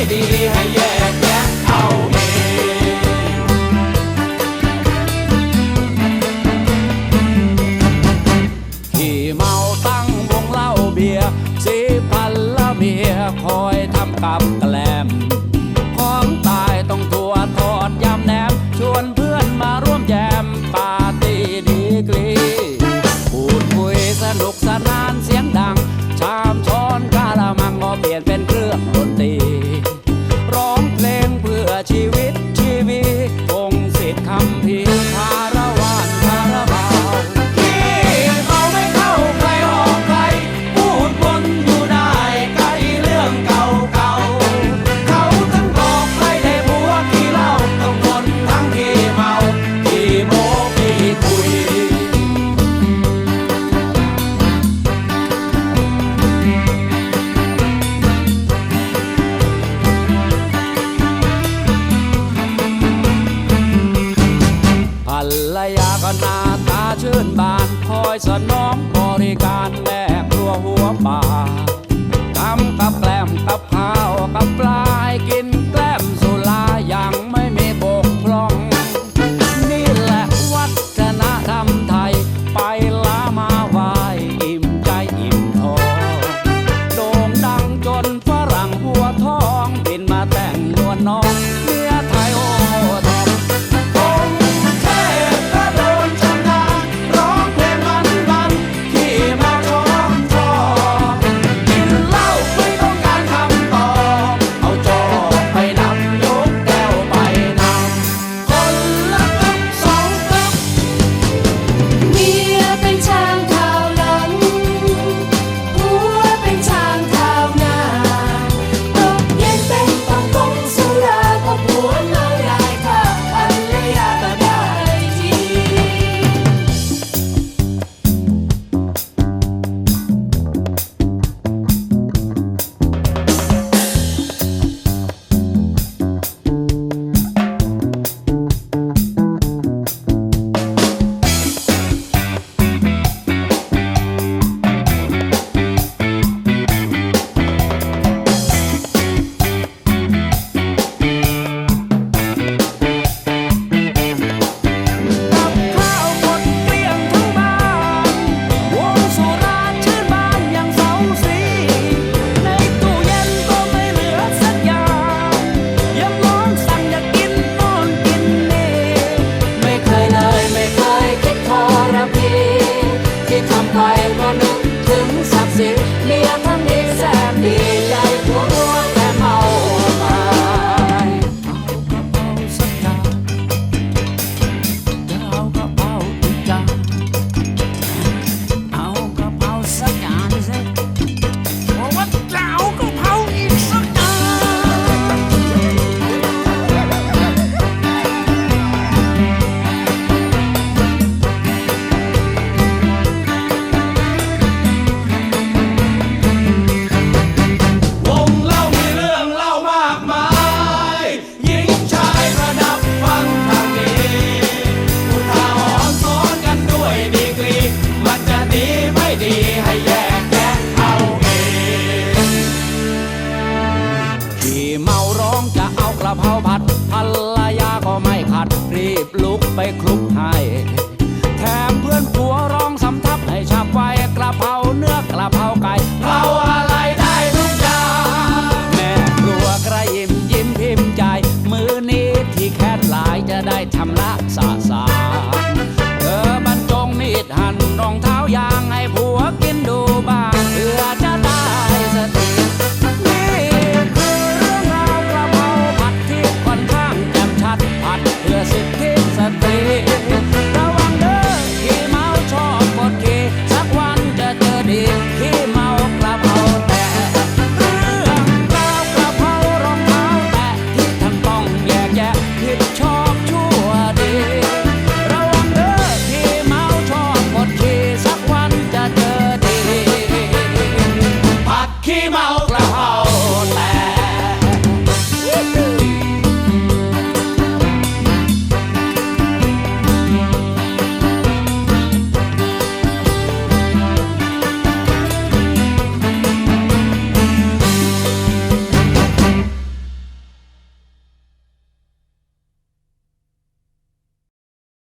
ขี่เมาตั้งวงเล่าเบียร์สีพันละเมียคอยทำกับแกล ชีวิต สนองบริการแม่ครัวหัวป่าทำกับแกล้มกับพา ผัดภรรยาก็ไม่ขัดรีบลุกไปคลุกให้ แถมเพื่อนผัวร้องสำทับให้ฉับไว้กระเพราเนื้อกระเพราไก่เผาอะไรได้ทุกอย่างแม่ครัวกระยิมยิ้มพิมพ์ใจ มือนี้ที่แค่หลายจะได้ทำละสะส